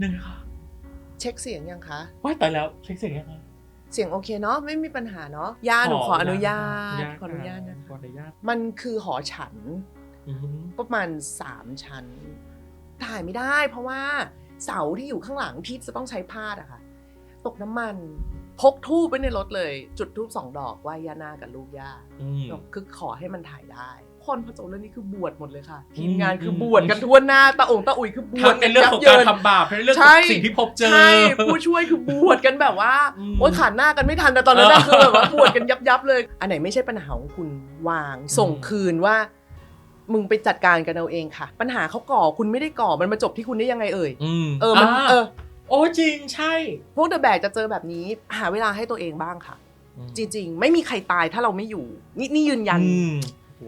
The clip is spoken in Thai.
หนึ่งค่ะ เช็คเสียงยังคะ ว่าแต่แล้วเช็คเสียงยังไงเสียงโอเคเนาะไม่มีปัญหาเนาะย่าหนูขออนุญาตขขออนุญาตนะขออนุญาตมันคือหอฉันอืมประมาณสามชั้นถ่ายไม่ได้ เพราะว่าเสาที่อยู่ข้างหลังที่จะต้องใช้พาดอะค่ะ ตกน้ำมัน พกทูบไว้ในรถเลย จุดทูบสองดอกไหว้ย่านากับลูกย่าอืมคือขอให้มันถ่ายได้ คนผจญเรื่องนี้คือบวชหมดเลยค่ะอืมทีมงานคือบวชกันทั่วหน้าตาองค์ตาอุ๋ยคือบวทั้ชงกัในนเรื่องยับของเยิการนทำบาปทั้งในเรื่องขใช่องสิ่งที่พบเจอใช่ผู้ช่วยคือบวชกันแบบว่าอืมโอ๊ยขาดหน้ากันไม่ทันแต่ตอนนั้นนะเออคือแบบว่าบวชกันยับยับๆเลย อันไหนไม่ใช่ปัญหาของคุณวางส่งอืมคืนว่ามึงไปจัดการกันเอาเองค่ะ ปัญหาเขาก่อคุณไม่ได้ก่อมันมาจบที่คุณได้ยังไงเอ่ยอืมเออมันอ่าเออ โอ้จริงใช่ พวกเดอะแบกจะเจอแบบนี้ หาเวลาให้ตัวเองบ้างค่ะ จริง ๆ ไม่มีใครตายถ้าเราไม่อยู่ นี่นี่ยืนยัน อืมโห